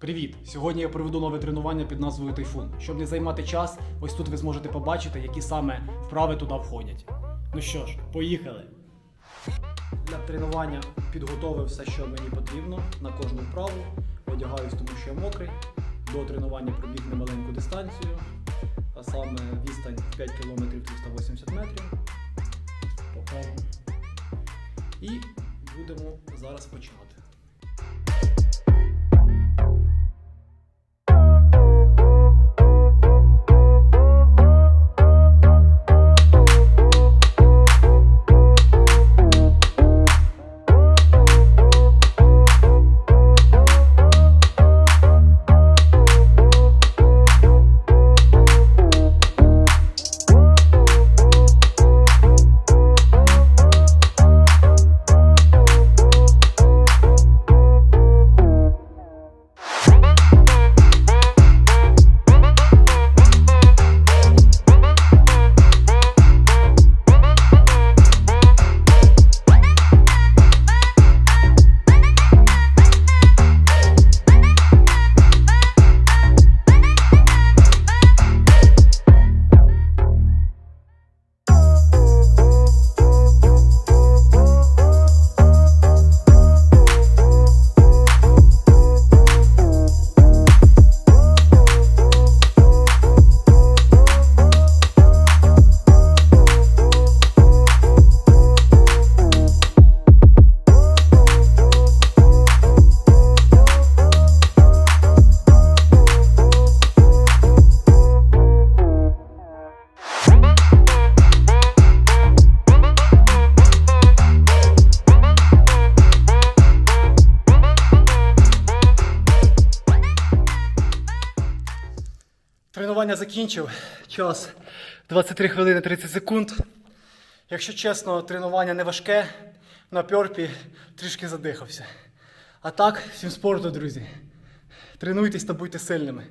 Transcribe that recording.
Привіт! Сьогодні я проведу нове тренування під назвою Тайфун. Щоб не займати час, ось тут ви зможете побачити, які саме вправи туди входять. Ну що ж, поїхали! Для тренування підготовив все, що мені потрібно на кожну вправу. Одягаюсь, тому що я мокрий. До тренування пробіг немаленьку дистанцію, а саме відстань 5 км 380 метрів. Покажу. І будемо зараз починати. Тренування закінчив. Час 23 хвилини 30 секунд. Якщо чесно, тренування не важке, на пьорпі трішки задихався. А так, всім спорту, друзі. Тренуйтесь та будьте сильними.